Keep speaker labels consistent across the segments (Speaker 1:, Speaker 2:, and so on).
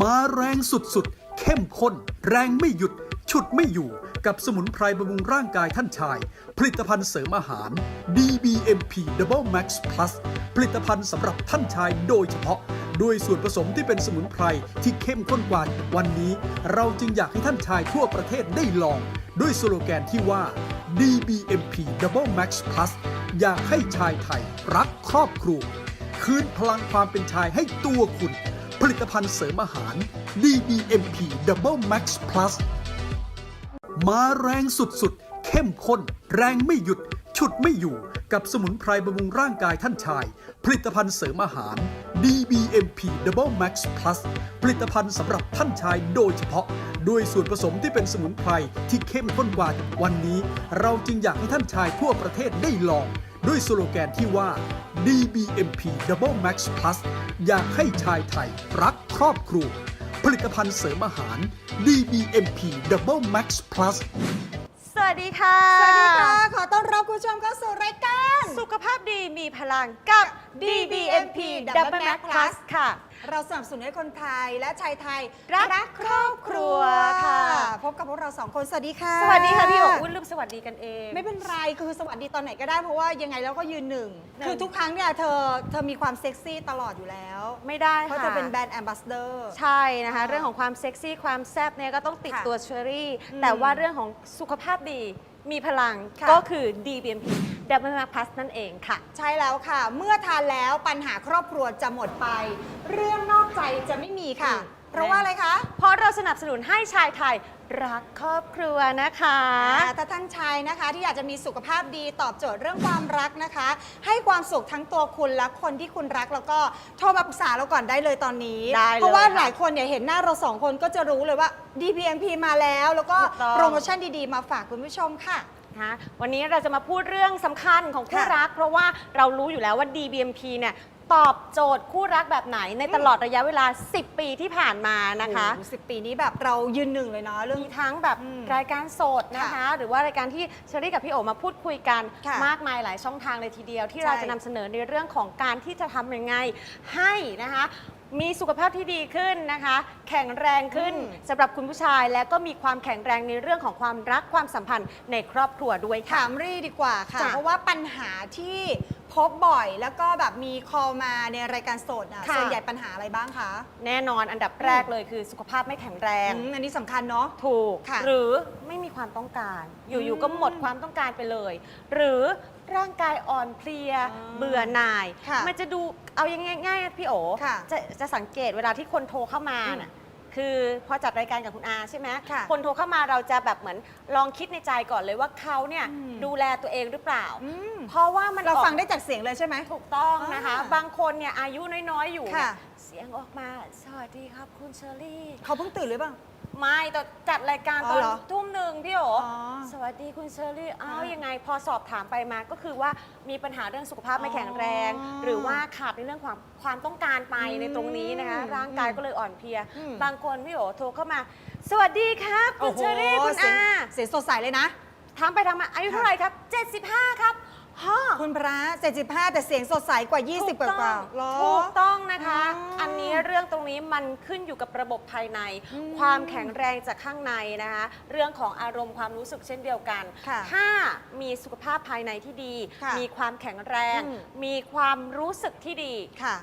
Speaker 1: มาแรงสุดๆ เข้มข้น แรงไม่หยุด ฉุดไม่อยู่ กับสมุนไพรบำรุงร่างกายท่านชาย ผลิตภัณฑ์เสริมอาหาร DBMP Double Max Plus ผลิตภัณฑ์สำหรับท่านชายโดยเฉพาะ ด้วยส่วนผสมที่เป็นสมุนไพรที่เข้มข้นกว่าวันนี้ เราจึงอยากให้ท่านชายทั่วประเทศได้ลอง ด้วยสโลแกนที่ว่า DBMP Double Max Plus อยากให้ชายไทยรักครอบครัวคืนพลังความเป็นชายให้ตัวคุณ ผลิตภัณฑ์เสริมอาหาร DBMP Double Max Plus มาแรงสุดๆ เข้มข้น แรงไม่หยุด ฉุดไม่อยู่ กับสมุนไพรบำรุงร่างกายท่านชาย ผลิตภัณฑ์เสริมอาหาร DBMP Double Max Plus ผลิตภัณฑ์สำหรับท่านชายโดยเฉพาะ ด้วยส่วนผสมที่เป็นสมุนไพรที่เข้มข้นกว่าวันนี้ เราจึงอยากให้ท่านชายทั่วประเทศได้ลอง ด้วยสโลแกนที่ว่า DBMP Double Max Plus อยากให้ชายไทยรักครอบครัว ผลิตภัณฑ์เสริมอาหาร DBMP Double Max Plus
Speaker 2: สวัสดีค่ะ
Speaker 3: สวัสดีค่ะ ขอต้อนรับคุณผู้ชมเข้าสู่รายการ
Speaker 2: สุขภาพดีมีพลังกับ DBMP Double Max Plus ค่ะ
Speaker 3: เราสนับสนุนให้คนไทยและชายไทย
Speaker 2: รักครอบครัวค่ะ
Speaker 3: พบกับพวกเราสองคน สวัสดีค่ะ
Speaker 2: สวัสดีค่ะพี่โอ๋อุ้นลืมสวัสดีกันเอง
Speaker 3: ไม่เป็นไรคือสวัสดีตอนไหนก็ได้เพราะว่ายังไงเราก็ยืนหนึ่ง
Speaker 2: หนึ่ง
Speaker 3: คือทุกครั้งเนี่ยเธอเธอมีความเซ็กซี่ตลอดอยู่แล้ว
Speaker 2: ไม่ได้
Speaker 3: เพราะ
Speaker 2: ค่ะ
Speaker 3: เธอเป็นแบรนด์แอมบาสเดอร์
Speaker 2: ใช่นะคะ
Speaker 3: อ่า
Speaker 2: เรื่องของความเซ็กซี่ความแซ่บเนี่ยก็ต้องติด
Speaker 3: ค่ะ
Speaker 2: ตัวเชอรี่
Speaker 3: อืม
Speaker 2: แต่ว่าเรื่องของสุขภาพดีมีพลัง
Speaker 3: ค่ะ
Speaker 2: ก็คือ DBMP Double Max Plus นั่นเองค่ะ
Speaker 3: ใช่แล้วค่ะ เมื่อทานแล้วปัญหาครอบครัวจะหมดไป เรื่องนอกใจจะไม่มีค่ะ
Speaker 2: อืม
Speaker 3: เพราะว่าอะไรคะ
Speaker 2: เพราะเราสนับสนุนให้ชายไทยรักครอบครัวนะคะ
Speaker 3: อ่าถ้าท่านชายนะคะ ที่อยากจะมีสุขภาพดีตอบโจทย์เรื่องความรักนะคะ ให้ความสุขทั้งตัวคุณและคนที่คุณรักแล้วก็โทรมาปรึกษาเราก่อนได้เลยตอนนี้
Speaker 2: ได้เลย
Speaker 3: เพราะว่า
Speaker 2: ค่ะ
Speaker 3: หลายคนเนี่ยเห็นหน้าเราสองคนก็จะรู้เลยว่า DPMP มาแล้ว แล้วก็
Speaker 2: ถูกต้อง
Speaker 3: โปรโมชั่นดีๆ มาฝากคุณผู้ชมค่ะ
Speaker 2: นะคะวันนี้เราจะมาพูดเรื่องสำคัญของคู่
Speaker 3: ค่ะ
Speaker 2: รัก เพราะว่าเรารู้อยู่แล้วว่า DBMP เนี่ยตอบโจทย์คู่รักแบบไหนในตลอดระยะเวลา 10 ปีที่ผ่านมานะคะ
Speaker 3: สิบปีนี้แบบเรายืนหนึ่งเลยเนาะเรื่อง
Speaker 2: มีทั้งแบบ
Speaker 3: อืม
Speaker 2: รายการสดนะคะ
Speaker 3: ค่ะ
Speaker 2: หรือว่ารายการที่เชอรี่กับพี่โอมาพูดคุยกัน
Speaker 3: ค่ะ
Speaker 2: มากมายหลายช่องทางเลยทีเดียว ที่
Speaker 3: ใช่
Speaker 2: เราจะนำเสนอในเรื่องของการที่จะทำยังไงให้นะคะ มีสุขภาพที่ดีขึ้นนะคะ แข็งแรงขึ้น
Speaker 3: อืม
Speaker 2: สำหรับคุณผู้ชาย และก็มีความแข็งแรงในเรื่องของความรักความสัมพันธ์ในครอบครัวด้วยค่ะ
Speaker 3: ถามรี่ดีกว่าค่ะ
Speaker 2: จ้ะ
Speaker 3: เพราะว่าปัญหาที่พบบ่อยแล้วก็แบบมีคอลมาในรายการสดอะ
Speaker 2: ค่ะ
Speaker 3: ส่วนใหญ่ปัญหาอะไรบ้างคะ
Speaker 2: แน่นอนอันดับแรกเลยคือสุขภาพไม่แข็งแรง
Speaker 3: อืมอันนี้สำคัญเนาะ
Speaker 2: ถูก
Speaker 3: ค่ะ
Speaker 2: หรือไม่มีความต้องการ อยู่ๆก็หมดความต้องการไปเลย หรือร่างกายอ่อนเพลีย
Speaker 3: อ่า
Speaker 2: เบื่อหน่าย
Speaker 3: ค่ะ
Speaker 2: มันจะดู เอายังง่ายๆพี่โอ
Speaker 3: ค่ะ
Speaker 2: จะจะสังเกตเวลาที่คนโทรเข้ามาน่ะคือพอจัดรายการกับคุณอาใช่ไหม
Speaker 3: ค่ะ
Speaker 2: คนโทรเข้ามาเราจะแบบเหมือนลองคิดในใจก่อนเลยว่าเขาเนี่ย
Speaker 3: อืม
Speaker 2: ดูแลตัวเองหรือเปล่า
Speaker 3: อืม
Speaker 2: เพราะว่ามัน
Speaker 3: เรา
Speaker 2: ออก
Speaker 3: ฟังได้จากเสียงเลยใช่ไหม
Speaker 2: ถูกต้องนะคะ
Speaker 3: อ่า
Speaker 2: บางคนเนี่ยอายุน้อยๆอยู่เนี่ย
Speaker 3: ค่ะ
Speaker 2: เสียงออกมา สวัสดีครับคุณเชอรี่
Speaker 3: เขาเพิ่งตื่นหรือเปล่า
Speaker 2: ไม่แต่จัดรายการ
Speaker 3: อ๋
Speaker 2: ต
Speaker 3: อ
Speaker 2: อน
Speaker 3: เหรอ
Speaker 2: ทุ่มหนึ่งพี่โอ
Speaker 3: อ๋อ
Speaker 2: สวัสดีคุณเชอรี่ อ้าว
Speaker 3: อ่ายั
Speaker 2: ยังไง พอสอบถามไปมาก็คือว่ามีปัญหาเรื่องสุขภาพไม่แข็งแรง
Speaker 3: อ๋อ
Speaker 2: หรือว่าขาดในเรื่องความความต้องการไป
Speaker 3: อืม
Speaker 2: ในตรงนี้นะคะ ร่างกายก็เลยอ่อนเพลีย
Speaker 3: อืม
Speaker 2: บางคนพี่โอโทรเข้ามา สวัสดีครับ คุณเชอรี่คุณ
Speaker 3: เสียง
Speaker 2: อา
Speaker 3: เสียงสดใสเลยนะ
Speaker 2: ถามไปถามมาอายุเท่าไหร่ครับ 75 ครับ ฮะ
Speaker 3: คุณพระ75แต่เสียงสดใสกว่า 20 กว่า
Speaker 2: ถู
Speaker 3: กว่าหรอ
Speaker 2: ถูกต้องนะคะ
Speaker 3: อ๋ออั
Speaker 2: อันนี้เรื่องตรงนี้มันขึ้นอยู่กับระบบภายใน
Speaker 3: อืม
Speaker 2: ความแข็งแรงจากข้างในนะคะ เรื่องของอารมณ์ความรู้สึกเช่นเดียวกัน
Speaker 3: ค่ะ
Speaker 2: ถ้ามีสุขภาพภายในที่ดี
Speaker 3: ค่ะ
Speaker 2: มีความแข็งแรง
Speaker 3: อืม
Speaker 2: มีความรู้สึกที่ดี
Speaker 3: ค่ะ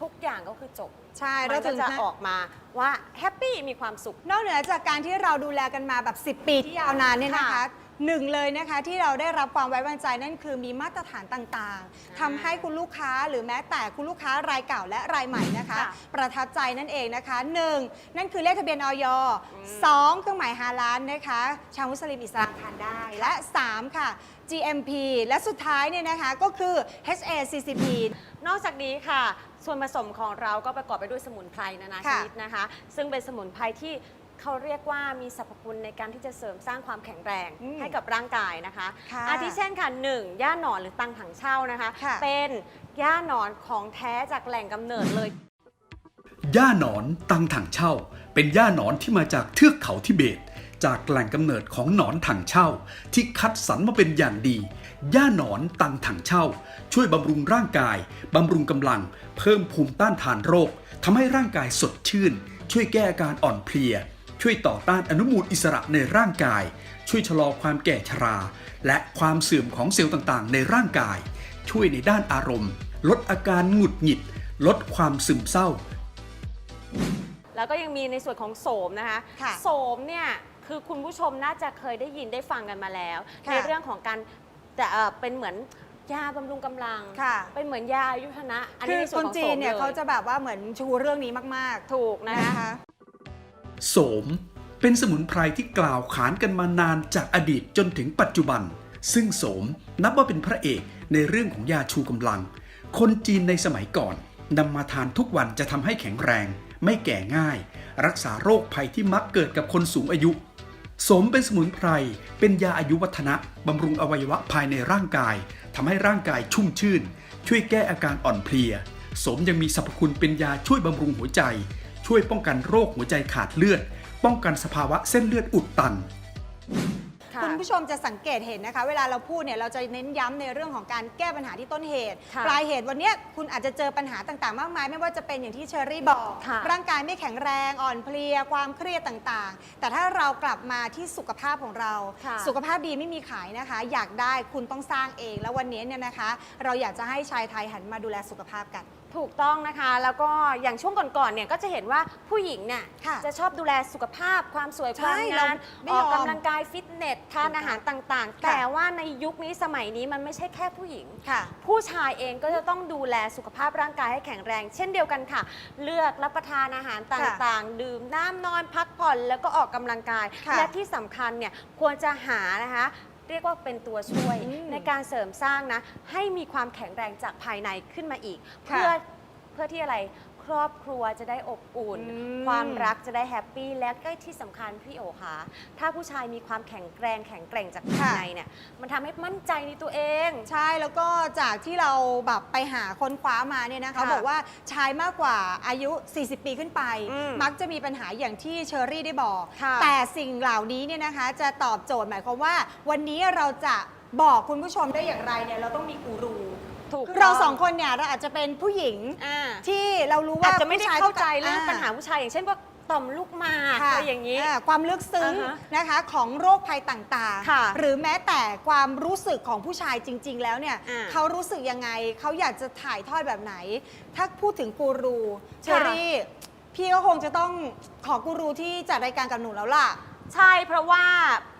Speaker 2: ทุกอย่างก็คือจบ
Speaker 3: ใช่
Speaker 2: มั
Speaker 3: แล้ว
Speaker 2: ก็
Speaker 3: ถึง
Speaker 2: จะ
Speaker 3: นะ
Speaker 2: ออกมาว่าแฮปปี้มีความสุข
Speaker 3: นอกเหนือจากการที่เราดูแลกันมาแบบ 10 ปีที่ยาวนานเนี่ยนะคะ
Speaker 2: ค่ะ
Speaker 3: หนึ่งเลยนะคะที่เราได้รับความไว้วางใจนั่นคือมีมาตรฐานต่างๆทำให้คุณลูกค้าหรือแม้แต่คุณลูกค้ารายเก่าและรายใหม่นะคะ
Speaker 2: ค่ะ
Speaker 3: ประทับใจนั่นเองนะคะ 1. นั่นคือเลขทะเบียนออยสองเครื่องหมายฮาลานนะคะ ชาวมุสลิมอิสลามทานได้และ 3 ค่ะ GMP และสุดท้ายเนี่ยนะคะก็คือ HACCP
Speaker 2: นอกจากนี้ค่ะ ส่วนผสมของเราก็ประกอบไปด้วยสมุนไพรนานาช
Speaker 3: ค่ะ
Speaker 2: นิดนะคะ ซึ่งเป็นสมุนไพรที่ เขาเรียกว่ามีสรรพคุณในการที่จะเสริมสร้างความแข็งแรง
Speaker 3: อืม
Speaker 2: ให้กับร่างกายนะคะ
Speaker 3: ค่ะ
Speaker 2: อาทิเช่นค่ะหนึ่งย่าหนอนหรือตังถังเช่านะคะ
Speaker 3: ค่ะ
Speaker 2: เป็นย่าหนอนของแท้จากแหล่งกำเนิดเลย
Speaker 1: ย่าหนอนตังถังเช่า เป็นย่าหนอนที่มาจากเทือกเขาทิเบต จากแหล่งกำเนิดของหนอนถังเช่า ที่คัดสรรมาเป็นอย่างดี ย่าหนอนตังถังเช่า ช่วยบำรุงร่างกายบำรุงกำลัง เพิ่มภูมิต้านทานโรคทำให้ร่างกายสดชื่น ช่วยแก้อาการอ่อนเพลีย ช่วยต่อต้านอนุมูลอิสระในร่างกาย ช่วยชะลอความแก่ชรา และความเสื่อมของเซลล์ต่างๆ ในร่างกาย ช่วยในด้านอารมณ์ ลดอาการหงุดหงิด ลดความซึมเศร้า
Speaker 2: แล้วก็ยังมีในส่วนของโสมนะคะ
Speaker 3: ค่ะ
Speaker 2: โสมเนี่ยคือคุณผู้ชมน่าจะเคยได้ยินได้ฟังกันมาแล้ว
Speaker 3: ค่ะ
Speaker 2: ในเรื่องของการแต่เอ่อเป็นเหมือนยาบำรุงกำลัง
Speaker 3: ค่ะ
Speaker 2: เป็นเหมือนยาอายุทนะ อัน
Speaker 3: คื
Speaker 2: นี้
Speaker 3: อ
Speaker 2: ในส่
Speaker 3: ค
Speaker 2: วน
Speaker 3: น
Speaker 2: ของ
Speaker 3: จี
Speaker 2: โส
Speaker 3: น
Speaker 2: ม
Speaker 3: เนี่ย
Speaker 2: ล
Speaker 3: เขาจะแบบว่าเหมือนชูเรื่องนี้มาก
Speaker 2: ถูก
Speaker 3: ๆ
Speaker 2: นะ
Speaker 3: นะคะ คะ
Speaker 1: โสม เป็นสมุนไพรที่กล่าวขานกันมานานจากอดีตจนถึงปัจจุบัน ซึ่งโสมนับว่าเป็นพระเอกในเรื่องของยาชูกำลัง คนจีนในสมัยก่อนนำมาทานทุกวันจะทำให้แข็งแรง ไม่แก่ง่าย รักษาโรคภัยที่มักเกิดกับคนสูงอายุโสมเป็นสมุนไพร เป็นยาอายุวัฒนะบำรุงอวัยวะภายในร่างกายทำให้ร่างกายชุ่มชื่น ช่วยแก้อาการอ่อนเพลียโสมยังมีสรรพคุณเป็นยาช่วยบำรุงหัวใจ ช่วยป้องกันโรคหัวใจขาดเลือด ป้องกันสภาวะเส้นเลือดอุดตัน
Speaker 2: ค่ะ
Speaker 3: คุณผู้ชมจะสังเกตเห็นนะคะ เวลาเราพูดเนี่ยเราจะเน้นย้ำในเรื่องของการแก้ปัญหาที่ต้นเหตุ
Speaker 2: ค่ะ
Speaker 3: ปลายเหตุวันเนี้ยคุณอาจจะเจอปัญหาต่างๆ มากมาย ไม่ว่าจะเป็นอย่างที่เชอรี่บอก
Speaker 2: ค่ะ
Speaker 3: ร่างกายไม่แข็งแรงอ่อนเพลียความเครียดต่างๆ แต่ถ้าเรากลับมาที่สุขภาพของเรา
Speaker 2: ค่ะ
Speaker 3: สุขภาพดีไม่มีขายนะคะ อยากได้คุณต้องสร้างเอง แล้ววันนี้เนี่ยนะคะ เราอยากจะให้ชายไทยหันมาดูแลสุขภาพกัน
Speaker 2: ถูกต้องนะคะ แล้วก็อย่างช่วงก่อนๆเนี่ยก็จะเห็นว่าผู้หญิงเนี่ย
Speaker 3: ค่ะ
Speaker 2: จะชอบดูแลสุขภาพความสวยค
Speaker 3: ใช่
Speaker 2: วามงาม
Speaker 3: เราไม่
Speaker 2: ออก
Speaker 3: ยอม
Speaker 2: กำลังกายฟิตเนสทานอาหารต่างๆ
Speaker 3: ค่ะ
Speaker 2: แต่ว่าในยุคนี้สมัยนี้มันไม่ใช่แค่ผู้หญิง
Speaker 3: ค่ะ
Speaker 2: ผู้ชายเองก็จะต้องดูแลสุขภาพร่างกายให้แข็งแรง เช่นเดียวกันค่ะ เลือกรับประทานอาหารต่างๆ ดื่มน้ำนอนพักผ่อนแล้วก็ออกกำลังกาย
Speaker 3: ค่ะ
Speaker 2: และที่สำคัญเนี่ยควรจะหานะคะ เรียกว่าเป็นตัวช่วย
Speaker 3: อืม
Speaker 2: ในการเสริมสร้างนะ ให้มีความแข็งแรงจากภายในขึ้นมาอีก
Speaker 3: ค่ะ
Speaker 2: เพื่อเพื่อที่อะไร ครอบครัวจะได้อบอุ่น
Speaker 3: อืม
Speaker 2: ความรักจะได้แฮปปี้และก็ที่สำคัญพี่โอคะถ้าผู้ชายมีความแข็งแกร่งแข็งแกร่งจากภายในเนี่ยมันทำให้มั่นใจในตัวเอง
Speaker 3: ใช่แล้วก็จากที่เราแบบไปหาค้นคว้ามาเนี่ยนะคะ
Speaker 2: ค่ะ
Speaker 3: บอกว่าชายมากกว่าอายุ 40 ปีขึ้นไป
Speaker 2: อืม
Speaker 3: มักจะมีปัญหาอย่างที่เชอรี่ได้บอก
Speaker 2: ค่ะ
Speaker 3: แต่สิ่งเหล่านี้เนี่ยนะคะจะตอบโจทย์หมายความว่า วันนี้เราจะบอกคุณผู้ชมได้อย่างไรเนี่ยเราต้องมีกูรู
Speaker 2: ถูก
Speaker 3: คือเราสองคนเนี่ยเราอาจจะเป็นผู้หญิง
Speaker 2: อ่า
Speaker 3: ที่เรารู้
Speaker 2: อา
Speaker 3: ว่า
Speaker 2: จจะไม่ได้
Speaker 3: ผู้ชย
Speaker 2: เข้าใจเรื่องาปัญหาผู้ชายอย่างเช่นพวกต่อมลูกหมาก
Speaker 3: ค่ะ
Speaker 2: อะไรอย่างนี้
Speaker 3: อ่าความลึกซึ้ง
Speaker 2: อ่าฮะ
Speaker 3: นะคะของโรคภัยต่าง
Speaker 2: ค่ะ
Speaker 3: ๆ หรือแม้แต่ความรู้สึกของผู้ชายจริง ๆ แล้วเนี่ย
Speaker 2: อ่า
Speaker 3: เขารู้สึกยังไงเขาอยากจะถ่ายทอดแบบไหน ถ้าพูดถึงกูรูเชอรี่พี่ก็คงจะต้องขอกูรูที่จัดรายการกับหนูแล้วล่ะ
Speaker 2: ใช่เพราะว่า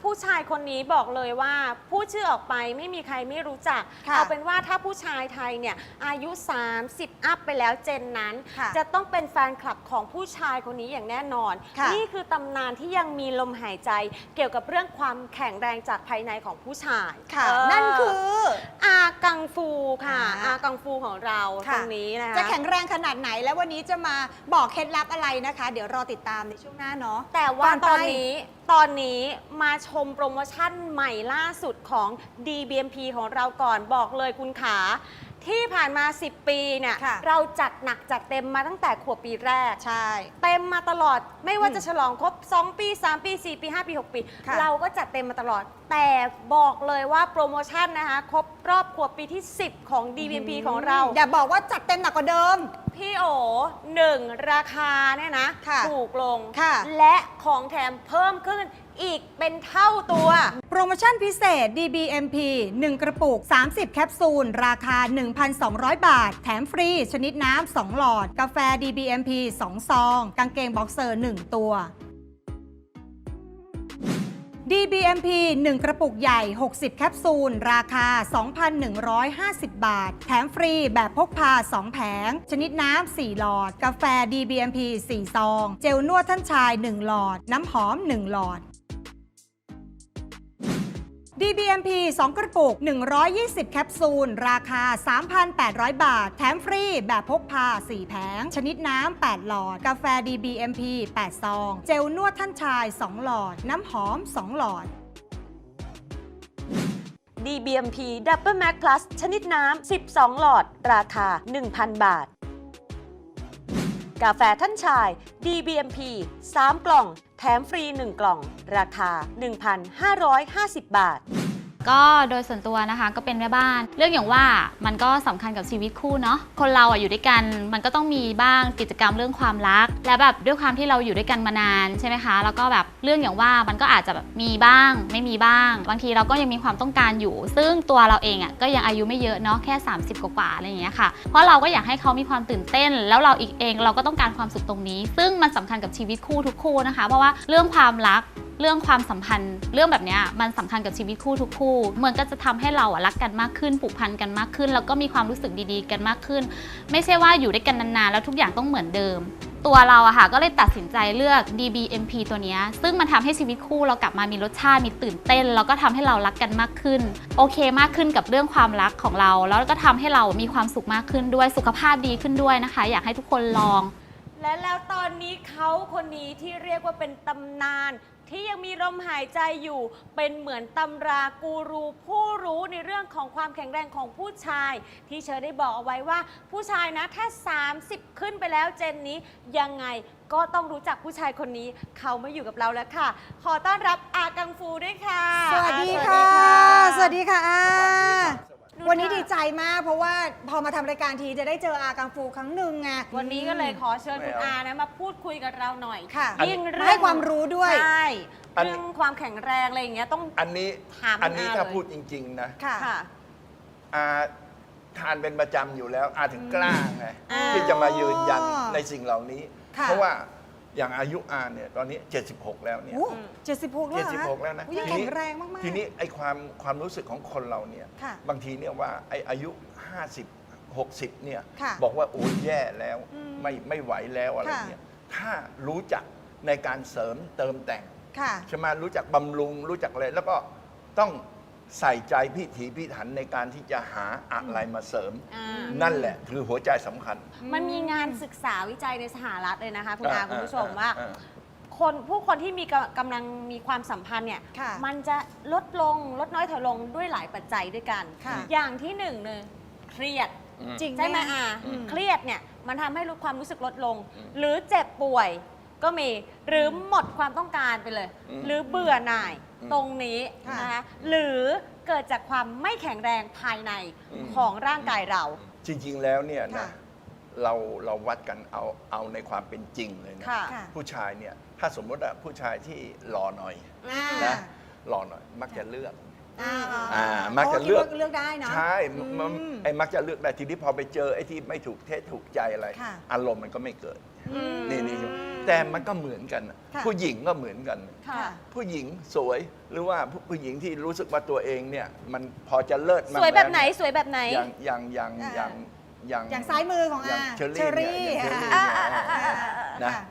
Speaker 2: ผู้ชายคนนี้บอกเลยว่าพูดชื่อออกไปไม่มีใครไม่รู้จัก
Speaker 3: ค่ะ
Speaker 2: เอาเป็นว่าถ้าผู้ชายไทยเนี่ยอายุ 30 อัพไปแล้วเจนนั้น
Speaker 3: ค่ะ
Speaker 2: จะต้องเป็นแฟนคลับของผู้ชายคนนี้อย่างแน่นอน
Speaker 3: ค่ะ
Speaker 2: นี่คือตำนานที่ยังมีลมหายใจเกี่ยวกับเรื่องความแข็งแรงจากภายในของผู้ชาย
Speaker 3: ค่ะ
Speaker 2: เออ
Speaker 3: นั่นคือ
Speaker 2: อากังฟูค่ะ
Speaker 3: อ่า
Speaker 2: อากังฟูของเราต
Speaker 3: ค่ะ
Speaker 2: รงนี้นะคะ
Speaker 3: จะแข็งแรงขนาดไหนและวันนี้จะมาบอกเคล็ดลับอะไรนะคะ เดี๋ยวรอติดตามในช่วงหน้าเนาะ
Speaker 2: แต่ว่า
Speaker 3: ก่อนไป
Speaker 2: ตอนนี้ ตอนนี้มาชมโปรโมชั่นใหม่ล่าสุดของ DBMP ของเราก่อนบอกเลยคุณขา ที่ผ่านมา 10 ปีเนี่ย
Speaker 3: ค่ะ
Speaker 2: เราจัดหนักจัดเต็มมาตั้งแต่ขวบปีแรก
Speaker 3: ใช่
Speaker 2: เต็มมาตลอดไม่ว่า
Speaker 3: อืม
Speaker 2: จะฉลองครบ 2 ปี 3 ปี 4 ปี 5 ปี 6 ปี
Speaker 3: ค่ะ
Speaker 2: เราก็จัดเต็มมาตลอด แต่บอกเลยว่าโปรโมชั่นนะคะ ครบรอบขวบปีที่ 10 ของ DBMP ของเรา
Speaker 3: อย่าบอกว่าจัดเต็มหนักกว่าเดิม
Speaker 2: พี่โอหนึ่งราคาเนี่ยนะ
Speaker 3: ค่ะ
Speaker 2: ถูกลง
Speaker 3: ค่ะ
Speaker 2: และของแถมเพิ่มขึ้น อีกเป็นเท่าตัว
Speaker 3: โปรโมชั่นพิเศษ DBMP 1 กระปุก 30 แคปซูล ราคา 1,200 บาท แถมฟรี ชนิดน้ำ 2 หลอด กาแฟ DBMP 2 ซอง กางเกงบ็อกเซอร์ 1 ตัว DBMP 1 กระปุกใหญ่ 60 แคปซูล ราคา 2,150 บาท แถมฟรีแบบพกพา 2 แผง ชนิดน้ำ 4 หลอด กาแฟ DBMP 4 ซอง เจลนวดท่านชาย 1 หลอด น้ำหอม 1 หลอด DBMP 2 กระปุก 120 แคปซูล ราคา 3,800 บาท แถมฟรี แบบพกพา 4 แผง ชนิดน้ำ 8 หลอด กาแฟ DBMP 8 ซอง เจลนวดท่านชาย 2 หลอด น้ำหอม 2 หลอด
Speaker 2: DBMP Double Max Plus ชนิดน้ำ 12 หลอด ราคา 1,000 บาท กาแฟท่านชาย DBMP 3 กล่อง แถมฟรี 1 กล่อง ราคา 1,550 บาท
Speaker 4: ก็โดยส่วนตัวนะคะก็เป็นแม่บ้าน เรื่องอย่างว่ามันก็สำคัญกับชีวิตคู่เนาะคนเราอะอยู่ด้วยกันมันก็ต้องมีบ้างกิจกรรมเรื่องความรัก และแบบด้วยความที่เราอยู่ด้วยกันมานานใช่ไหมคะ แล้วก็แบบเรื่องอย่างว่ามันก็อาจจะแบบมีบ้าง ไม่มีบ้าง บางทีเราก็ยังมีความต้องการอยู่ ซึ่งตัวเราเองอะก็ยังอายุไม่เยอะเนาะแค่ 30 กว่าๆอะไรอย่างเงี้ยค่ะ เพราะเราก็อยากให้เขามีความตื่นเต้น แล้วเราอีกเองเราก็ต้องการความสุขตรงนี้ ซึ่งมันสำคัญกับชีวิตคู่ทุกคู่นะคะ เพราะว่าเรื่องความรัก เรื่องความสัมพันธ์เรื่องแบบนี้มันสำคัญกับชีวิตคู่ทุกคู่เหมือนก็จะทำให้เราอะรักกันมากขึ้นผูกพันกันมากขึ้น แล้วก็มีความรู้สึกดีๆ กันมากขึ้น ไม่ใช่ว่าอยู่ด้วยกันนานๆแล้วทุกอย่างต้องเหมือนเดิม ตัวเราอะค่ะก็เลยตัดสินใจเลือก DBMP ตัวนี้ซึ่งมันทำให้ชีวิตคู่เรากลับมามีรสชาติมีตื่นเต้น แล้วก็ทำให้เรารักกันมากขึ้น โอเคมากขึ้นกับเรื่องความรักของเรา แล้วก็ทำให้เรามีความสุขมากขึ้นด้วยสุขภาพดีขึ้นด้วยนะคะ อยากให้ทุกคนลอง
Speaker 2: และแล้วตอนนี้เขาคนนี้ที่เรียกว่าเป็นตำนาน ที่ยังมีลมหายใจอยู่เป็นเหมือนตำรากูรูผู้รู้ในเรื่องของความแข็งแรงของผู้ชาย ที่เชอได้บอกเอาไว้ว่า ผู้ชายนะถ้า 30 ขึ้นไปแล้วเจนนี้ยังไงก็ต้องรู้จักผู้ชายคนนี้ เขามาอยู่กับเราแล้วค่ะ ขอต้อนรับอากังฟูด้วยค่ะ
Speaker 3: สวัสดี
Speaker 2: อา
Speaker 3: ค่ะส
Speaker 2: ส
Speaker 3: วั
Speaker 2: วั
Speaker 3: ส
Speaker 2: ส
Speaker 3: ดี
Speaker 2: ดี
Speaker 3: ค่ะอา
Speaker 2: ค่ะ
Speaker 3: วันนี้ดีใจมาก เพราะว่าพอมาทำรายการทีจะได้เจออากังฟูครั้งหนึ่งไง
Speaker 2: วันนี้ก็เลยขอเชิญคุณ
Speaker 5: ไม่เอา
Speaker 2: อานะมาพูดคุยกับเราหน่อย
Speaker 3: ค่ะ
Speaker 2: ยิ่ง
Speaker 3: มา
Speaker 2: เรื่อง
Speaker 3: ให้ความรู้ด้วย
Speaker 2: ใช่
Speaker 5: อัน
Speaker 2: เรื่องความแข็งแรงอะไรอย่างเงี้ยต้อง
Speaker 5: อันนี้
Speaker 2: ถาม
Speaker 5: อันนี้
Speaker 2: อา
Speaker 5: ถ้า
Speaker 2: เลย
Speaker 5: พูดจริง ๆ นะ
Speaker 3: ค่ะ
Speaker 2: ค่ะ
Speaker 5: อาทานเป็นประจำอยู่แล้ว อาถึงกล้าไง
Speaker 2: อ่า
Speaker 5: ที่จะมายืนยัน
Speaker 3: อ๋อ
Speaker 5: ในสิ่งเหล่านี้
Speaker 3: ค่ะ
Speaker 5: เพราะว่า อย่างอายุอาเนี่ยตอนนี้ 76 แล้วเนี่ย
Speaker 3: โอ้เจ็ดสิบหกแล้วเหรอคะ
Speaker 5: 76 แล้วนะ
Speaker 3: อุ๊ยยังแข็งแรงมากๆ
Speaker 5: ทีนี้ไอ้ความความรู้สึกของคนเราเนี่ย
Speaker 3: ค่ะ
Speaker 5: บางทีเนี่ยว่าไอ้อายุ 50 60 เนี่ย
Speaker 3: ค่ะ
Speaker 5: บอกว่าโอ้ยแย่แล้ว
Speaker 3: อืม
Speaker 5: ไม่ไม่ไหวแล้วอะไร
Speaker 3: ค่ะ
Speaker 5: เนี่ยถ้ารู้จักในการเสริมเติมแต่ง
Speaker 3: ค่ะ
Speaker 5: ใช่ไหมรู้จักบำรุงรู้จักอะไรแล้วก็ต้อง ใส่ใจพิถีพิถันในการที่จะหาอะไรมาเสริม
Speaker 2: อ่า
Speaker 5: นั่นแหละคือหัวใจสำคัญ
Speaker 2: มันมีงานศึกษาวิจัยในสหรัฐเลยนะคะ คุณอา
Speaker 5: อ่า
Speaker 2: คุณผู้ชม
Speaker 5: อ่า
Speaker 2: ว่า
Speaker 5: อ่า
Speaker 2: คนผู้คนที่มีกำกำลังมีความสัมพันธ์เนี่ย
Speaker 3: ค่ะ
Speaker 2: มันจะลดลงลดน้อยถอยลงด้วยหลายปัจจัยด้วยกัน
Speaker 3: ค่ะ
Speaker 2: อย่างที่หนึ่งเลยเครียด
Speaker 5: อืม
Speaker 3: จริง
Speaker 2: ใช่ไหม
Speaker 3: เนี่ย
Speaker 2: อา
Speaker 3: อืม
Speaker 2: เครียดเนี่ยมันทำให้ลดความรู้สึกลดลง
Speaker 5: อืม
Speaker 2: หรือเจ็บป่วย ก็มีหรือหมดความต้องการไปเลย
Speaker 5: อืม
Speaker 2: หรือเบื่อหน่าย
Speaker 5: อืม
Speaker 2: ตรงนี้
Speaker 3: ค่ะ
Speaker 2: นะคะหรือเกิดจากความไม่แข็งแรงภายใน
Speaker 5: อืม
Speaker 2: ของร่างกายเรา
Speaker 5: จริง ๆ แล้วเนี่ย
Speaker 3: ค่ะ
Speaker 5: นะเราเราวัดกันเอาเอาในความเป็นจริงเลยนะ
Speaker 2: ค่ะ
Speaker 3: ค่ะ
Speaker 5: ผู้ชายเนี่ยถ้าสมมติอะผู้ชายที่หล่อหน่อย
Speaker 3: อ่า
Speaker 5: นะหล่อหน่อย มักจะเลือก
Speaker 3: อ่า
Speaker 5: อ่ามักจะเลือก
Speaker 3: เลือกได้เนาะ
Speaker 5: ใช่มัน
Speaker 3: อืม
Speaker 5: ไอ้มักจะเลือกได้ทีนี้พอไปเจอไอ้ที่ไม่ถูกเทศถูกใจอะไร
Speaker 3: ค่ะ
Speaker 5: อารมณ์มันก็ไม่เกิด
Speaker 2: อืม
Speaker 5: นี่นี่ แต่มันก็เหมือนกันน่ะ
Speaker 3: ค่ะ
Speaker 5: ผู้หญิงก็เหมือนกัน
Speaker 2: ค่ะ
Speaker 5: ผู้หญิงสวยหรือว่าผู้ผู้หญิงที่รู้สึกว่าตัวเองเนี่ยมันพอจะเลิศ
Speaker 2: ส
Speaker 5: มาก
Speaker 2: วยแบบไหน
Speaker 5: ล้เย
Speaker 2: สวยแบบไหน
Speaker 5: อย่างอย่างอย่าง
Speaker 3: อ่า
Speaker 5: อย่างอย่าง
Speaker 3: อย่างซ้ายมือของ
Speaker 5: อย่า
Speaker 3: อาง
Speaker 5: เชอรี่เนี่ยอย่างเชอรี่
Speaker 3: อ่า
Speaker 5: เนี่ย
Speaker 3: อ่าอ่าอ่าอ่า
Speaker 5: นะ
Speaker 3: ค่ะ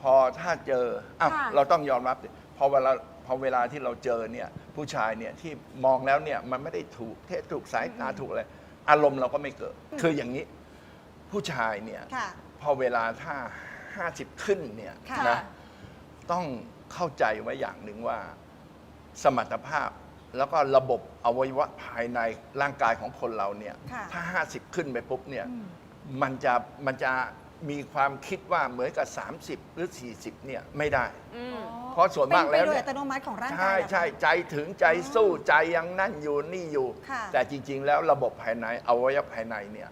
Speaker 5: พอถ้าเจออ้าว
Speaker 2: ค่ะ
Speaker 5: เราต้องยอมรับดิพอเวลาพอเวลาที่เราเจอเนี่ยผู้ชายเนี่ยที่มองแล้วเนี่ยมันไม่ได้ถูกเทศถูกสายตาถูกอะไรอารมณ์เราก็ไม่เกิด คืออย่างนี้ ผู้ชายเนี่ย
Speaker 3: ค่ะ
Speaker 5: พอเวลาถ้า 50 ขึ้นเนี่ย
Speaker 3: ค่ะ
Speaker 5: นะต้องเข้าใจไว้อย่างหนึ่งว่า สมรรถภาพแล้วก็ระบบอวัยวะภายในร่างกายของคนเราเนี่ย
Speaker 3: ค่ะ
Speaker 5: ถ้า 50 ขึ้นไปปุ๊บเนี่ย
Speaker 3: อืม
Speaker 5: มันจะมันจะมีความคิดว่าเหมือนกับ 30 หรือ 40เนี่ยไม่ได้
Speaker 2: อืม
Speaker 5: เพราะส่วนมากแล้ว
Speaker 3: เป็นไปโดย
Speaker 5: เนี่
Speaker 3: อั
Speaker 5: ย
Speaker 3: ตโนมัติของร่างกาย
Speaker 5: ใช่
Speaker 3: เหรอคะ
Speaker 5: ใช่ใจถึงใจสู้ใจยังนั่นอยู่นี่อยู่
Speaker 3: ค่ะ
Speaker 5: แต่จริง ๆ แล้วระบบภายในอวัยวะภายในเนี่ย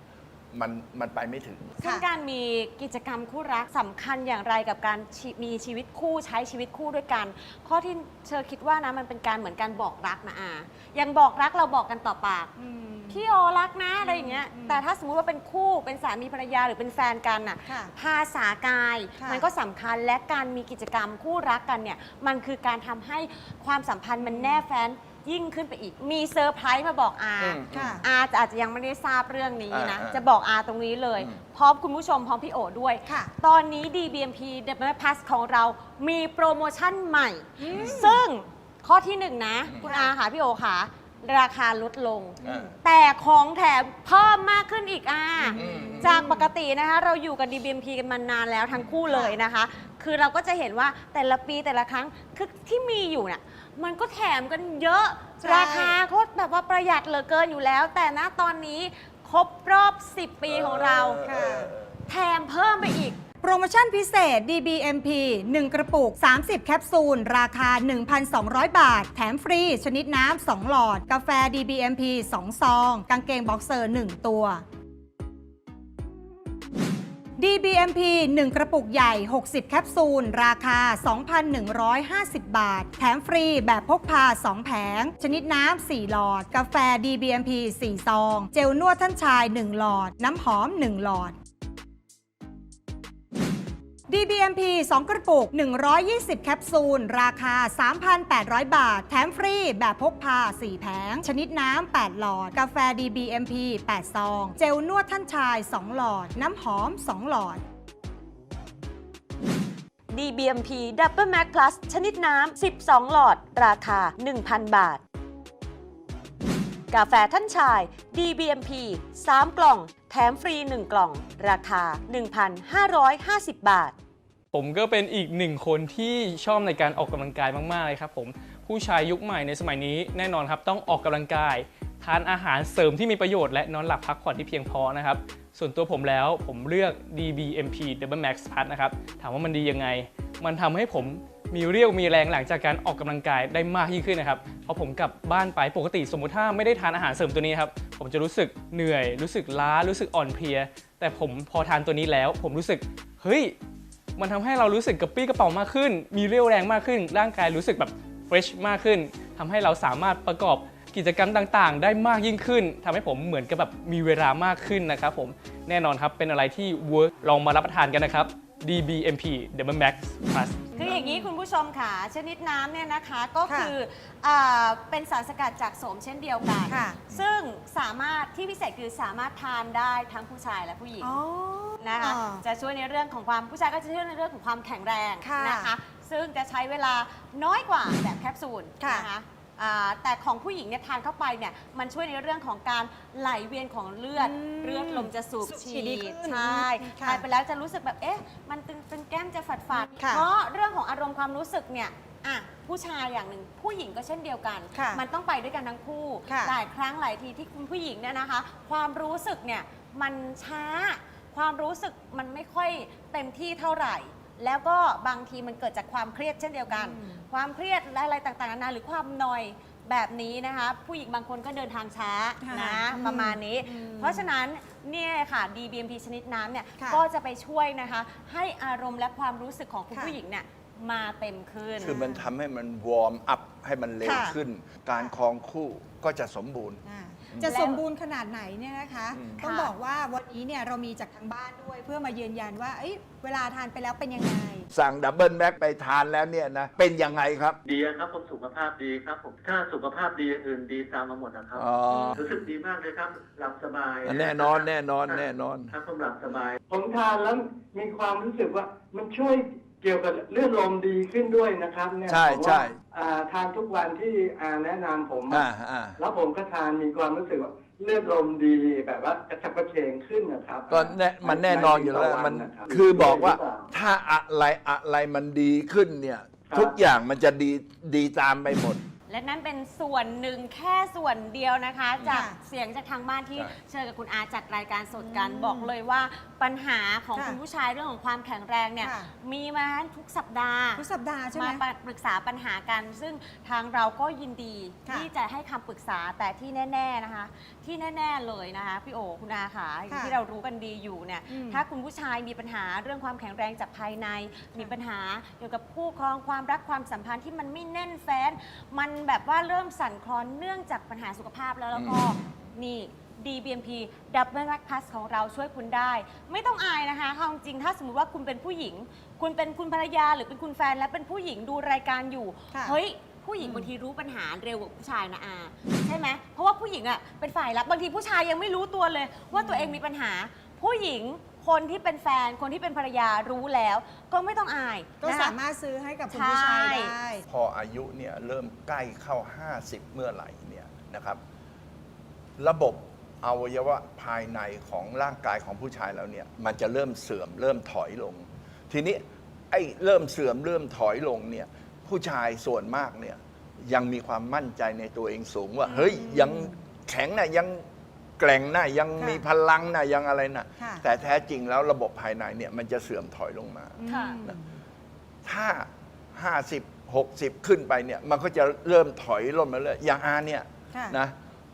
Speaker 5: มันมันไปไม่ถึง
Speaker 2: ซึ่งการมีกิจกรรมคู่รักสำคัญอย่างไรกับการชีมีชีวิตคู่ใช้ชีวิตคู่ด้วยกัน ข้อที่เชอคิดว่านะมันเป็นการเหมือนการบอกรักนะอาอย่างบอกรักเราบอกกันต่อปาก
Speaker 3: อืม
Speaker 2: พี่โอรักนะอะไรอย่างเงี้ย
Speaker 3: อืม
Speaker 2: แต่ถ้าสมมุติว่าเป็นคู่เป็นสามีภรรยาหรือเป็นแฟนกันน่ะ
Speaker 3: ค่ะ
Speaker 2: ภาษากาย
Speaker 3: ค่ะ
Speaker 2: มันก็สำคัญและการมีกิจกรรมคู่รักกันเนี่ย มันคือการทำให้ความสัมพันธ์มันแน่แฟ้น ยิ่งขึ้นไปอีก มีเซอร์ไพรส์มาบอกอา
Speaker 5: อืม
Speaker 3: ค่ะ
Speaker 2: อาจะอาจจะยังไม่ได้ทราบเรื่องนี้นะ
Speaker 5: อ่าอ่า
Speaker 2: จะบอกอาตรงนี้เลย
Speaker 5: อืม
Speaker 2: พร้อมคุณผู้ชมพร้อมพี่โอด้วย
Speaker 3: ค่ะ
Speaker 2: ตอนนี้ DBMP The m a Pass ของเรามีโปรโมชั่นใหม่
Speaker 3: อืม
Speaker 2: ซึ่งข้อที่หนึ่งนะ
Speaker 5: อืม
Speaker 2: คุณอาค่ะพี่โอค่ะ ราคาลดลง
Speaker 5: อ่า
Speaker 2: แต่ของแถมเพิ่มมากขึ้นอีกอะ
Speaker 5: อืม
Speaker 2: จากปกตินะคะ เราอยู่กับ DBMP กันมานานแล้วทั้งคู่เลยนะคะ คือเราก็จะเห็นว่าแต่ละปีแต่ละครั้งคือที่มีอยู่เนี่ย มันก็แถมกันเยอะ
Speaker 3: ใช่
Speaker 2: ราคาก็แบบว่าประหยัดเหลือเกินอยู่แล้ว แต่ณตอนนี้ครบรอบ 10 ปีของเรา
Speaker 5: เออเออ
Speaker 2: แถมเพิ่มไปอีก
Speaker 3: โปรโมชั่นพิเศษ DBMP 1 กระปุก 30 แคปซูล ราคา 1,200 บาท แถมฟรี ชนิดน้ำ 2 หลอด กาแฟ DBMP 2 ซอง กางเกงบ็อกเซอร์ 1 ตัว DBMP 1 กระปุกใหญ่ 60 แคปซูล ราคา 2,150 บาท แถมฟรีแบบพกพา 2 แผง ชนิดน้ำ 4 หลอด กาแฟ DBMP 4 ซอง เจลนวดท่านชาย 1 หลอด น้ำหอม 1 หลอด DBMP 2 กระปุก 120 แคปซูล ราคา 3,800 บาท แถมฟรี แบบพกพา 4 แผง ชนิดน้ำ 8 หลอด กาแฟ DBMP 8 ซอง เจลนวดท่านชาย 2 หลอด น้ำหอม 2 หลอด
Speaker 2: DBMP Double Max Plus ชนิดน้ำ 12 หลอด ราคา 1,000 บาท กาแฟท่านชาย DBMP 3 กล่อง แถมฟรี 1 กล่อง ราคา 1,550 บาท
Speaker 6: ผมก็เป็นอีกหนึ่งคนที่ชอบในการออกกำลังกายมากๆเลยครับผมผู้ชายยุคใหม่ในสมัยนี้แน่นอนครับต้องออกกำลังกาย ทานอาหารเสริมที่มีประโยชน์และนอนหลับพักผ่อนที่เพียงพอนะครับส่วนตัวผมแล้วผมเลือก DBMP Double Max Plus นะครับถามว่ามันดียังไง มันทำให้ผมมีเรี่ยวมีแรงหลังจากการออกกำลังกายได้มากยิ่งขึ้นนะครับพอผมกลับบ้านไปปกติสมมุติถ้าไม่ได้ทานอาหารเสริมตัวนี้ครับ ผมจะรู้สึกเหนื่อย รู้สึกล้ารู้สึกอ่อนเพลีย แต่ผมพอทานตัวนี้แล้ว ผมรู้สึกเฮ้ยมันทำให้เรารู้สึกกระปรี้กระเป๋ามากขึ้น มีเรี่ยวแรงมากขึ้น ร่างกายรู้สึกแบบเฟรชมากขึ้นทำให้เราสามารถประกอบกิจกรรมต่างๆ ได้มากยิ่งขึ้นทำให้ผมเหมือนกับแบบมีเวลามากขึ้นนะครับผมแน่นอนครับเป็นอะไรที่เวิร์กลองมารับประทานกันนะครับ DBMP Double Max Plus
Speaker 2: คืออย่างนี้คุณผู้ชมค่ะชนิดน้ำเนี่ยนะคะก็
Speaker 3: ค่ะ
Speaker 2: คืออาเป็นสารสกัดจากโสมเช่นเดียวกัน
Speaker 3: ค่ะ
Speaker 2: ซึ่งสามารถที่พิเศษคือสามารถทานได้ทั้งผู้ชายและผู้หญิง
Speaker 3: อ๋อ
Speaker 2: นะคะจะช่วยในเรื่องของความผู้ชายก็จะช่วยในเรื่องของความแข็งแรง
Speaker 3: ค่ะ
Speaker 2: นะคะ ซึ่งจะใช้เวลาน้อยกว่าแบบแคปซูล
Speaker 3: ค่ะ
Speaker 2: นะคะ อ่าแต่ของผู้หญิงเนี่ยทานเข้าไปเนี่ยมันช่วยในเรื่องของการไหลเวียนของเลือด
Speaker 3: อืม
Speaker 2: เลือดลมจะสูบ
Speaker 3: สูบฉี
Speaker 2: ฉี
Speaker 3: ดดี
Speaker 2: ด
Speaker 3: ขึ้น
Speaker 2: ใช่
Speaker 3: ค่ะ
Speaker 2: ทานไปแล้วจะรู้สึกแบบเอ๊ะ มันตึงตึงแก้มจะฝาดฝาดๆ
Speaker 3: ค่ะ
Speaker 2: เพราะเรื่องของอารมณ์ความรู้สึกเนี่ยอะผู้ชายอย่างหนึ่งผู้หญิงก็เช่นเดียวกัน
Speaker 3: ค่ะ
Speaker 2: มันต้องไปด้วยกันทั้งคู่
Speaker 3: ค่ะ
Speaker 2: หลายครั้งหลายทีที่คุณผู้หญิงเนี่ยนะคะ ความรู้สึกเนี่ยมันช้า ความรู้สึกมันไม่ค่อยเต็มที่เท่าไหร่ แล้วก็บางทีมันเกิดจากความเครียดเช่นเดียวกัน
Speaker 3: อืม
Speaker 2: ความเครียดและอะไรต่างๆนานาหรือความนอยแบบนี้นะคะ ผู้หญิงบางคนก็เดินทางช้า
Speaker 3: ค่ะ
Speaker 2: นะ
Speaker 3: อืม
Speaker 2: ประมาณนี้
Speaker 3: อืม
Speaker 2: เพราะฉะนั้นเนี่ยค่ะ DBMP ชนิดน้ำเนี่ย
Speaker 3: ค่ะ
Speaker 2: ก็จะไปช่วยนะคะ ให้อารมณ์และความรู้สึกของคุณ
Speaker 3: ค่ะ
Speaker 2: ผู้หญิงเนี่ยมาเต็มขึ้น
Speaker 5: คือมันทำให้มันวอร์มอัพให้มันเร็ว
Speaker 3: ค่ะ
Speaker 5: ขึ้น การครองคู่ก็จะสมบูรณ์
Speaker 3: อ่า จะ
Speaker 2: แล้ว
Speaker 3: สมบูรณ์ขนาดไหนเนี่ยนะคะ
Speaker 5: อืม
Speaker 3: ต้อง
Speaker 2: ค่ะ
Speaker 3: บอกว่าวันนี้เนี่ยเรามีจากทางบ้านด้วย เพื่อมายืนยันว่าเอ้ยเวลาทานไปแล้วเป็นยังไง
Speaker 5: สั่งดับเบิลแม็กไปทานแล้วเนี่ยนะ เป็นยังไงครับ
Speaker 7: ดีครับผมสุขภาพดีครับผมถ้าสุขภาพดีอย่างอื่นดีตามมาหมดนะครับ
Speaker 5: อ๋อ
Speaker 7: รู้สึกดีมากเลยครับหลับสบาย
Speaker 5: แน่นอนแน่นอนแน่นอน
Speaker 7: ครับผมหลับสบาย ผมทานแล้วมีความรู้สึกว่ามันช่วย เกี่ยวกับเลือดลมดีขึ้นด้วยนะครับเนี่ย
Speaker 5: ใช่
Speaker 7: ผมว่า
Speaker 5: ใช่
Speaker 7: อ่าทานทุกวันที่อาแนะนำผม
Speaker 5: อ่าอ่า
Speaker 7: แล้วผมก็ทานมีความรู้สึกว่าเลือดลมดีแบบว่ากระฉับกระเฉงขึ้นนะครับ
Speaker 5: ก็แน่มันแน่นอนอยู่แล้ว
Speaker 7: ใมั
Speaker 5: นะ
Speaker 7: รับ
Speaker 5: คือบอกว่า
Speaker 7: หรืเปล่
Speaker 5: ถ้าอะไรอะไรมันดีขึ้นเนี่ย
Speaker 7: ครับ
Speaker 5: ทุกอย่างมันจะดีดีตามไปหมด
Speaker 2: และนั่นเป็นส่วนหนึ่งแค่ส่วนเดียวนะคะ จาก
Speaker 3: ค่ะ
Speaker 2: เสียงจากทางบ้านที่
Speaker 5: ใช่
Speaker 2: เชิญกับคุณอาจัดรายการสดกัน
Speaker 3: อืม
Speaker 2: บอกเลยว่าปัญหาของ
Speaker 3: ค่ะ
Speaker 2: คุณผู้ชายเรื่องของความแข็งแรงเนี่ย
Speaker 3: ค่ะ
Speaker 2: มีมาทุกสัปดาห์
Speaker 3: ทุกสัปดาห์ใช่ไหม
Speaker 2: มาปรึกษาปัญหากัน ซึ่งทางเราก็ยินดี
Speaker 3: ค่ะ
Speaker 2: ที่จะให้คำปรึกษาแต่ที่แน่ ๆนะคะ ที่แน่ ๆเลยนะคะพี่โอคุณอาค่ะอย่าง
Speaker 3: ค่ะ
Speaker 2: ที่เรารู้กันดีอยู่เนี่ย
Speaker 3: อืม
Speaker 2: ถ้าคุณผู้ชายมีปัญหาเรื่องความแข็งแรงจากภายใน มีปัญหาเกี่ยวกับคู่ครองความรักความสัมพันธ์ที่มันไม่แน่นแฟ้นมันแบบว่าเริ่มสั่นคลอนเนื่องจากปัญหาสุขภาพแล้วแล้วก็นี่ DBMP Double Max Plus ของเราช่วยคุณได้ ไม่ต้องอายนะคะเอาจริงๆถ้าสมมติว่าคุณเป็นผู้หญิง คุณเป็นคุณภรรยาหรือเป็นคุณแฟนและเป็นผู้หญิงดูรายการอยู่
Speaker 3: ค่ะ
Speaker 2: เฮ้ย ผู้หญิงบางทีรู้ปัญหาเร็วกว่าผู้ชายนะอาใช่ไหมเพราะว่าผู้หญิงอะเป็นฝ่ายรับบางทีผู้ชายยังไม่รู้ตัวเลย ว่าตัวเองมีปัญหา ผู้หญิงคนที่เป็นแฟนคนที่เป็นภรรยารู้แล้ว ก็ไม่ต้องอาย
Speaker 3: ก็
Speaker 2: นะคะ
Speaker 3: สามารถซื้อให้กับคุณผู้ชาย
Speaker 2: ใช่
Speaker 3: ได้
Speaker 5: พออายุเนี่ยเริ่มใกล้เข้า 50 เมื่อไหร่เนี่ยนะครับ ระบบอวัยวะภายในของร่างกายของผู้ชายเราเนี่ยมันจะเริ่มเสื่อมเริ่มถอยลง ทีนี้ไอ้เริ่มเสื่อมเริ่มถอยลงเนี่ย ผู้ชายส่วนมากเนี่ยยังมีความมั่นใจในตัวเองสูงว่า เฮ้ยยังแข็งนะยังแกร่งนะยัง
Speaker 3: ค่ะ
Speaker 5: มีพลังนะยังอะไรนะ
Speaker 3: ค่ะ
Speaker 5: แต่แท้จริงแล้วระบบภายในเนี่ยมันจะเสื่อมถอยลงมา
Speaker 2: ค่ะ
Speaker 5: ถ้า 50 60 ขึ้นไปเนี่ยมันก็จะเริ่มถอยลงมาเรื่อยอย่างอาเนี่ย
Speaker 3: ค่ะ
Speaker 5: นะ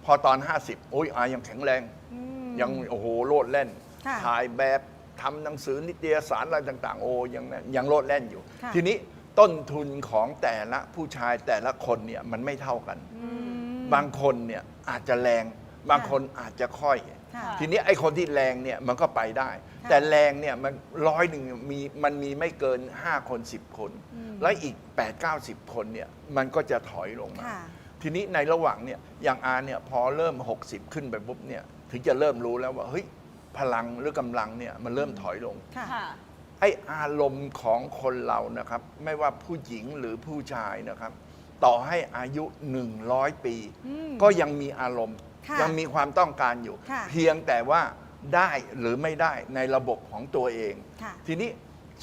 Speaker 5: พอตอน 50 โอ้ยอายังแข็งแรง
Speaker 3: อืม
Speaker 5: ยังโอ้โหโลดแล่น
Speaker 3: ค่ะ
Speaker 5: ถ่ายแบบทำหนังสือนิตยสารอะไรต่าง ๆ โอ้ยังนั่นยังโลดแล่นอยู่
Speaker 3: ค่ะ
Speaker 5: ทีนี้ ต้นทุนของแต่ละผู้ชายแต่ละคนเนี่ยมันไม่เท่ากัน
Speaker 3: อืม
Speaker 5: บางคนเนี่ยอาจจะแรง บางคนอาจจะค่อย
Speaker 3: ค่ะ
Speaker 5: ทีนี้ไอ้คนที่แรงเนี่ยมันก็ไปได้
Speaker 3: ค่ะ
Speaker 5: แต่แรงเนี่ยมันร้อยหนึ่งมีมันมีไม่เกิน 5 คน 10 คน
Speaker 3: อืม
Speaker 5: แล้วอีก 8 9 0 คนเนี่ยมันก็จะถอยลงมา
Speaker 3: ค่ะ
Speaker 5: ทีนี้ในระหว่างเนี่ยอย่างอาเนี่ยพอเริ่ม 60 ขึ้นไปปุ๊บเนี่ยถึงจะเริ่มรู้แล้วว่าเฮ้ยพลังหรือกำลังเนี่ยมันเริ่มถอยลง
Speaker 3: ค่ะ
Speaker 2: ค่ะ
Speaker 5: ไอ้อารมณ์ของคนเรานะครับ ไม่ว่าผู้หญิงหรือผู้ชายนะครับ ต่อให้อายุ 100 ปี
Speaker 3: อืม
Speaker 5: ก็ยังมีอารมณ์
Speaker 3: ค่ะ
Speaker 5: ยังมีความต้องการอยู่
Speaker 3: ค่ะ
Speaker 5: เพียงแต่ว่าได้หรือไม่ได้ในระบบของตัวเอง
Speaker 3: ค่ะ
Speaker 5: ทีนี้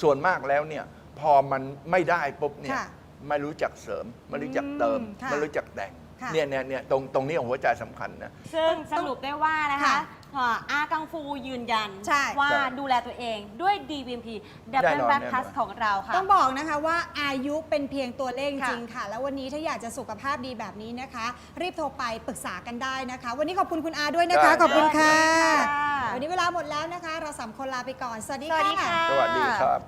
Speaker 5: ส่วนมากแล้วเนี่ยพอมันไม่ได้ปุ๊บเนี่ย
Speaker 3: ค่ะ
Speaker 5: ไม่รู้จักเสริม ไม่รู้จักเติม
Speaker 3: อืมค่ะ
Speaker 5: ไม่รู้จักแต่ง
Speaker 3: ค่ะ
Speaker 5: เนี่ยเนี่ยเนี่ยตรงตรงนี้หัวใจสำคัญนะ
Speaker 2: ซึ่งสรุปได้ว่านะคะ
Speaker 3: ค่ะ
Speaker 2: อ่าอากังฟูยืนยัน
Speaker 3: ใช่
Speaker 2: ว่า
Speaker 5: ใช่
Speaker 2: ดูแลตัวเองด้วย DVMP
Speaker 5: แน่
Speaker 2: Double
Speaker 5: นอน
Speaker 2: Back
Speaker 5: แน่นอน
Speaker 2: Plus ของเราค่ะ
Speaker 3: ต้องบอกนะคะว่าอายุเป็นเพียงตัวเลขจ
Speaker 2: ค่ะ
Speaker 3: ริงค่ะ แล้ววันนี้ถ้าอยากจะสุขภาพดีแบบนี้นะคะ รีบโทรไปปรึกษากันได้นะคะ วันนี้ขอบคุณคุณอาด้วยนะคะ
Speaker 5: ได้
Speaker 3: ขอบคุณค่ะ
Speaker 2: ค่ะ
Speaker 3: วันนี้เวลาหมดแล้วนะคะ เราสามคนลาไปก่อน สวัสดี
Speaker 2: สวัสดีค่ะ
Speaker 5: สวัสดีครับ